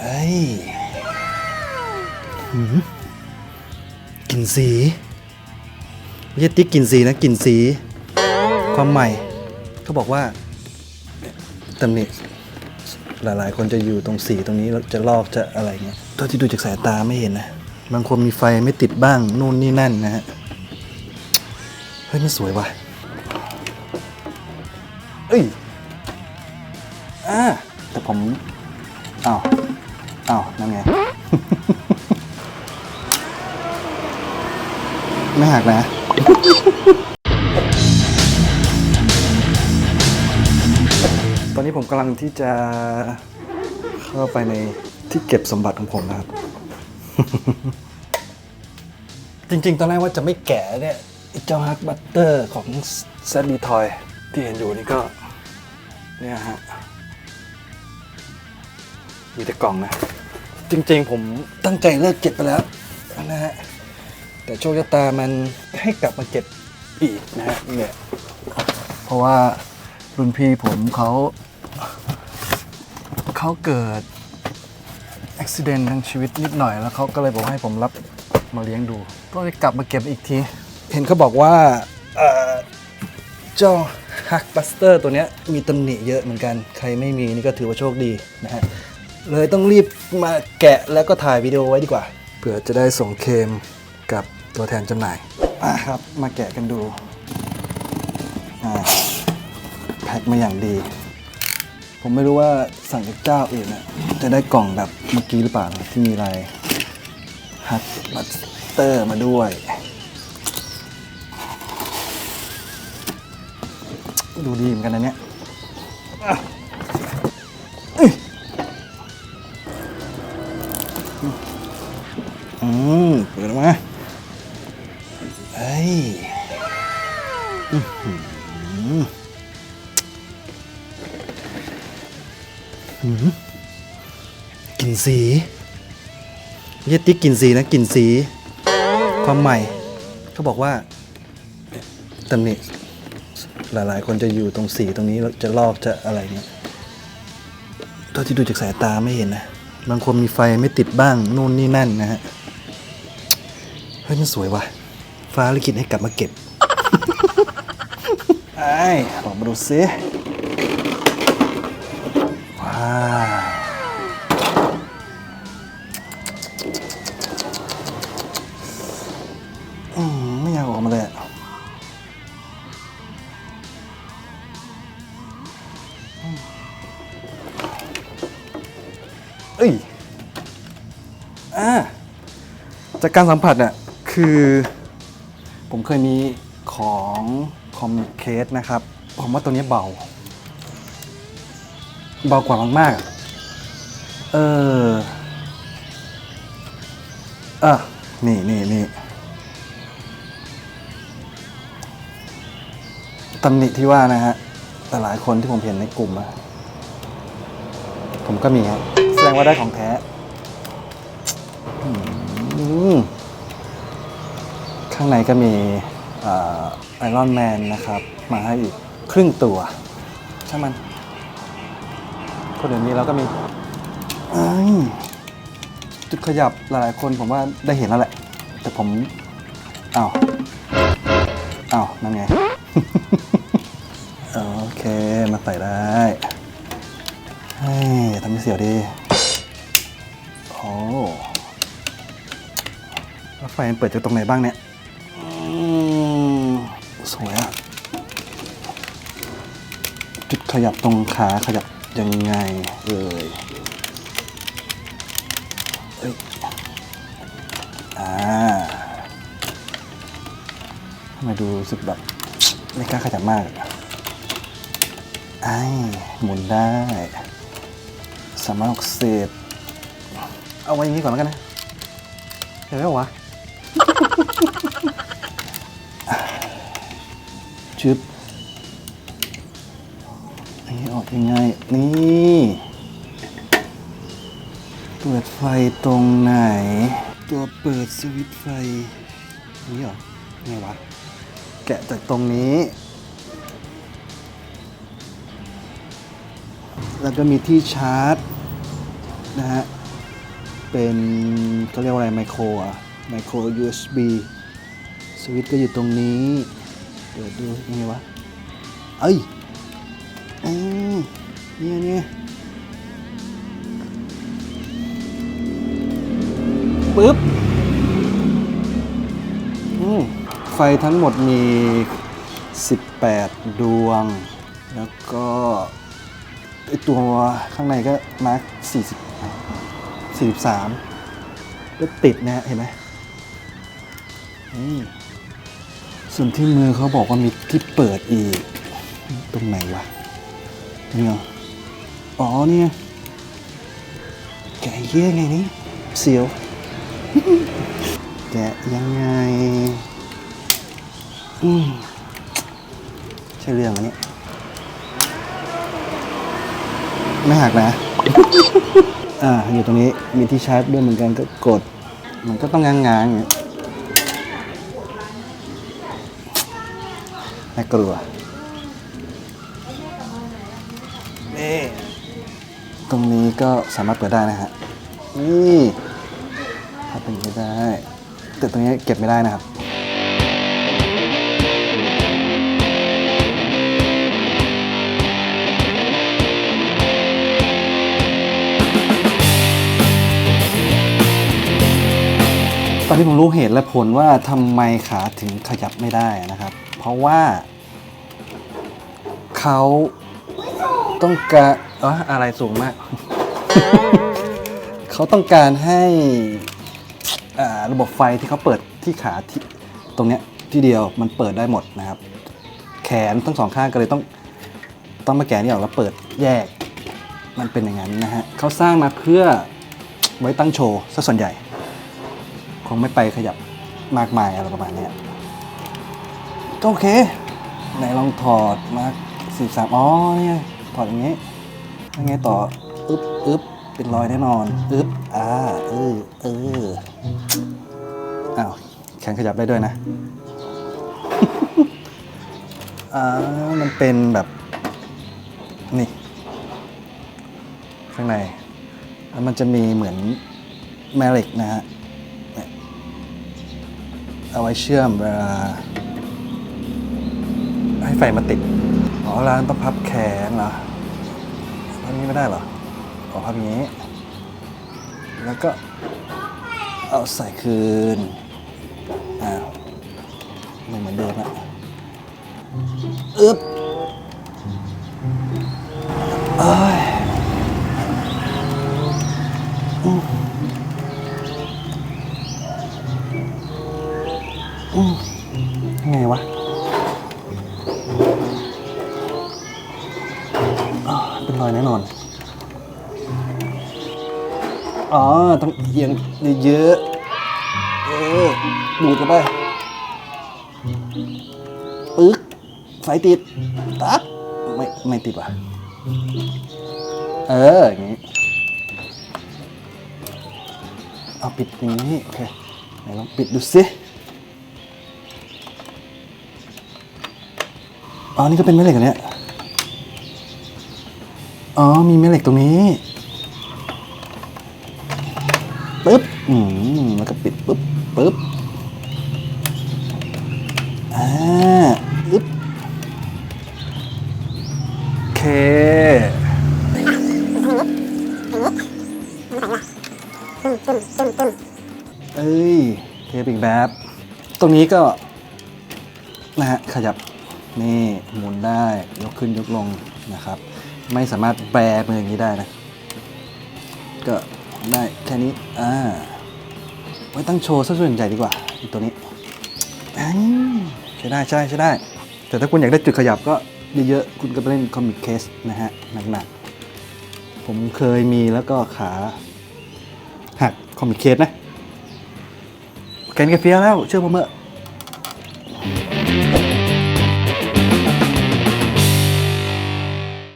เฮ้ยกลิ่นสีไม่ใช่ติ๊กกลิ่นสีนะกลิ่นสี ความใหม่เขาบอกว่าตำหนิหลายๆ คนจะอยู่ตรงสีตรงนี้แล้วจะลอกจะอะไรเงี้ยตัวที่ดูจากสายตาไม่เห็นนะ บางคนมีไฟไม่ติดบ้างนู่นนี่นั่นนะฮะ เฮ้ยมันสวยว่ะเอ้ยอ่าแต่ผมอ้าว ไม่หักนะ ตอนนี้ผมกำลังที่จะเข้าไปในที่เก็บสมบัติของผมนะครับ จริง ๆ ตอนแรกว่าจะไม่แกะเนี่ยเจ้าฮักบัตเตอร์ของแซดดีทอยที่เห็นอยู่นี่ก็ เนี่ยฮะ มีแต่กล่องนะ จริง ๆ ผมตั้งใจเลิกเก็บไปแล้วนะฮะ แต่โชคชะตามันให้กลับมาเก็บอีกนะฮะเนี่ยเพราะว่ารุ่นพี่ผมเขาเขาเกิดอุบิเหตุทางชีวิตนิดหน่อยแล้วเขาก็เลยบอกให้ผมรับมาเลี้ยงดู ก็เลยกลับมาเก็บอีกที เห็นเขาบอกว่าเอ่อเจ้าฮักบัสเตอร์ตัวเนี้ยมีตำหนิเยอะเหมือนกัน ใครไม่มีนี่ก็ถือว่าโชคดีนะฮะ เลยต้องรีบมาแกะแล้วก็ถ่ายวิดีโอไว้ดีกว่า เผื่อจะได้ส่งเคมกับ ตัวแทนจำหน่ายอะครับ มาแกะกันดูอ่าแพ็คมาอย่างดี ผมไม่รู้ว่าสั่งจากเจ้าอื่นน่ะจะได้กล่องแบบเมื่อกี้หรือเปล่านะที่มีลายฮัตบัสเตอร์มาด้วย ดูดีเหมือนกันนะเนี่ยอะเอ้ย กลิ่นสีไม่ใช่ติ๊กกลิ่นสีนะกลิ่นสี ความใหม่เขาบอกว่าตำหนิหลายๆ คนจะอยู่ตรงสีตรงนี้จะลอกจะอะไรเงี้ยตัวที่ดูจากสายตาไม่เห็นนะ บางคนมีไฟไม่ติดบ้าง นู่นนี่นั่นนะฮะ เฮ้ย มันสวยว่ะ ฟ้าลิขิตให้กลับมาเก็บไอ้ลองมาดูซิว้าวอืมไม่อยากออกมาเลยเอ้ยอ่าจากการสัมผัสเนี่ยคือ ผมเคยมีของคอมเคสนะครับ ผมว่าตัวนี้เบา เบากว่ามากๆอะเออ เออนี่นี่นี่ตำหนิที่ว่านะฮะ แต่หลายคนที่ผมเห็นในกลุ่มอะผมก็มีฮะแสดงว่าได้ของแท้ อืม ข้างในก็มีไอรอนแมนนะครับ มาให้อีกครึ่งตัวช่างมัน คนอื่นมีแล้วก็มีจุดขยับหลายๆคนผมว่าได้เห็นแล้วแหละ แต่ผมอ้าวอ้าวนั่นไง โอเค มาใส่ได้เฮ้ยทำให้เสียวดีโอ้แล้วไฟมันเปิดจากตรงไหนบ้างเนี่ย สวยอะจุดขยับตรงขาขยับยังไงเอ่ยเอออ่าทำไมดูรู้สึกแบบไม่กล้าขยับมากไอ้หมุนได้ สามารถหกสิบเอาไว้อย่างนี้ก่อนแล้วกันนะเห็นไหมวะ ชึบอันนี้ออกยังไงนี่เปิดไฟตรงไหน ตัวเปิดสวิตไฟ นี่เหรอไงวะ แกะจากตรงนี้ แล้วก็มีที่ชาร์จ นะฮะ เป็นเขาเรียกว่าอะไรไมโครอะไมโคร USB สวิตช์ก็อยู่ตรงนี้ เปิดดูยังไงวะ เอ้ยอืมเนี่ยเนี่ยปึ๊บอืมไฟทั้งหมดมี 18 ดวง แล้วก็ไอตัวข้างในก็มาร์ค40 43ก็ติดนะฮะเห็นไหมนี่ ส่วนที่มือเขาบอกว่ามีที่เปิดอีก ตรงไหนวะนี่เหรออ๋อเนี่ยแกเยี่ยไงนี่เสียว แกะยังไง อืมใช่เรื่องอันนี้ไม่หักนะ อ่า อยู่ตรงนี้ มีที่ชาร์จด้วยเหมือนกันก็กด มันก็ต้องง้างๆอย่างเงี้ย น่ากลัว นี่ ตรงนี้ก็สามารถเปิดได้นะฮะ นี่ถ้าเป็นไปได้ แต่ตรงนี้เก็บไม่ได้นะครับตอนนี้ผมรู้เหตุและผลว่าทำไมขาถึงขยับไม่ได้นะครับ เพราะว่า เขาต้องการอออะไรสูงมาก เขาต้องการให้อ่าระบบไฟที่เขาเปิดที่ขาที่ตรงเนี้ยที่เดียวมันเปิดได้หมดนะครับ แขนทั้งสองข้างก็เลยต้องต้องมาแกะนี่ออกแล้วเปิดแยก มันเป็นอย่างนั้นนะฮะเขาสร้างมาเพื่อไว้ตั้งโชว์ซะส่วนใหญ่ คงไม่ไปขยับมากมายอะไรประมาณเนี้ย ก็โอเค ไหนลองถอดมาสี่สามอ๋อเนี่ยถอดอย่างนี้ยังไงต่ออึ๊บอึ๊บเป็นรอยแน่นอนอึ๊บอ่าเออเอออ้าวแขนขยับได้ด้วยนะอ่ามันเป็นแบบนี่ข้างในแล้วมันจะมีเหมือนแม่เหล็กนะฮะเอาไว้เชื่อมเวลา ฟมาติด อ๋อ ร้านต้องพับแขนเหรอพับนี้ไม่ได้เหรอขอพับงนี้ แล้วก็เอาใส่คืน อ้าวไม่เหมือนเดิมอะอึ๊บเอ้ย เป็นรอยแน่นอน อ๋อ ต้องเอียงเยอะๆ เออ ดูดเข้าไป ปึ๊กไฟติด ตัดไม่ ไม่ติดว่ะ เออ อย่างนี้ เอาปิดอย่างนี้ โอเคไหนลองปิดดูสิอ๋อนี่ก็เป็นแม่เหล็กอันเนี้ย มีแม่เหล็กตรงนี้ปึ๊บอืมแล้วก็ปิดปึ๊บปึ๊บอ่าปึ๊บโอเคเอ้ยเทปอีกแบบ ตรงนี้ก็ นะฮะ ขยับ นี่ หมุนได้ ยกขึ้นยกลงนะครับ ไม่สามารถแบมืออย่างนี้ได้นะ ก็ได้แค่นี้อ่าไว้ตั้งโชว์ซะส่วนใหญ่ดีกว่าอีตัวนี้ใช้ได้ใช่ใช้ได้ แต่ถ้าคุณอยากได้จุดขยับก็เยอะๆคุณก็ไปเล่นคอมิกเคสนะฮะหนักๆ ผมเคยมีแล้วก็ขาหักคอมิกเคสนะแกนแกเฟียแล้วเชื่อผมเถอะ